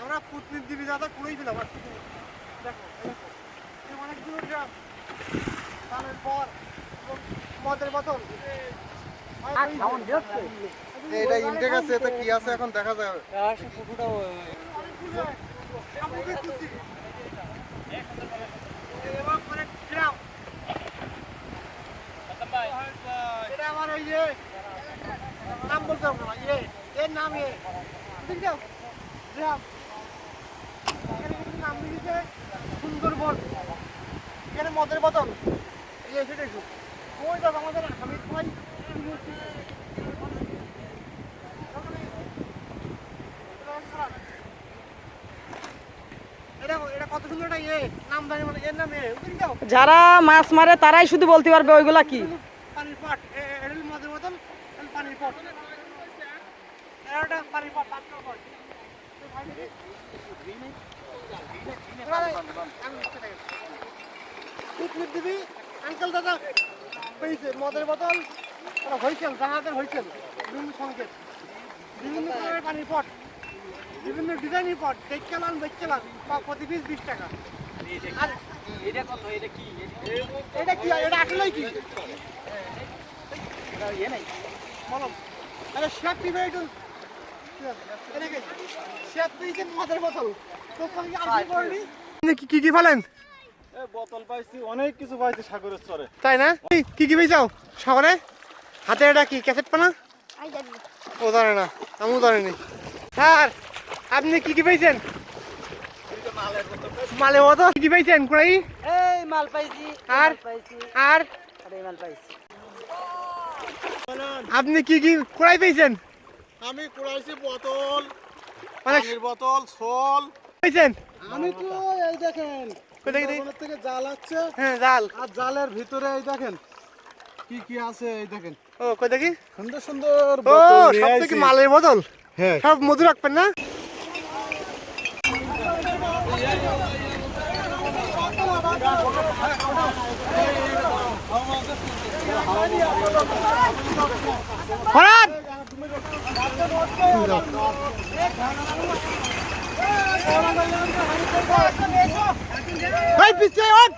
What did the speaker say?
আমরা পুতনির দিবি দাদা কুড়েই দিলাম আজকে দেখো দেখো অনেক দূর গ্রাম তাহলে পর মদের বোতল এটা ইনটেক আছে কি আছে এখন দেখা যাবে এবং অনেক গ্রাম এটা আমার ওই ইয়ে নাম বলতে হবে না। ইয়ে এর নাম ঠিক আছে গ্রাম নাম লিখেছে সুন্দরবন। এখানে মদের বোতল। ইয়ে সেটাই তো ওই দেখ আমাদের হামিদ ভাই এটা এটা কত সুন্দর একটা নাম জানি এর নাম বুঝলি তো যারা মাছ মারে তারাই শুধু বলতে পারবে ওইগুলা কি? পানির পট এটা হলো মদের বোতল এটা পানির পট এটা পানির পট পাত্র পট দিবি আঙ্কেল দাদা পেয়েছে মদের বোতল হয়েছেন জাহাজের হয়েছেন বিভিন্ন সংকেত বিভিন্ন কালারের পানির পট বিভিন্ন ডিজাইনের পট দেখতে লান দেখতে লান প্রতি পিস বিশ টাকা আর এটা কি এটা কি আরে শেপ দিবে একটু সঙ্গে আর কি কি কি কি ফেলেন বোতল পাইছি অনেক কিছু পাইছি সাগরের চরে। তাই না? কি কি পেয়েছাও শহরে হাতে এটা কি ক্যাসেট পানা? ও জানে না আমিও জানি স্যার আপনি কি কি পেয়েছেন মালে মতো কি কি পেয়েছেন কুড়াই? এই মাল পাইছি আর? পাইছি। আর? আর এই মাল পাইছি। আপনি কি কি কুড়াই পেয়েছেন আমি কুড়াইছি বোতল পানির বোতল সোল পেয়েছেন আমি তো এই দেখেন? সুন্দরবনের থেকে জাল আসছে হ্যাঁ জাল আর জালের ভিতরে এই দেখেন কি কি আছে এই দেখেন ও কই দেখি সুন্দর সুন্দর ও বোতল সব থেকে মালের বোতল হ্যাঁ সব মধু রাখবেন না ভাই পিছিয়ে ওঠ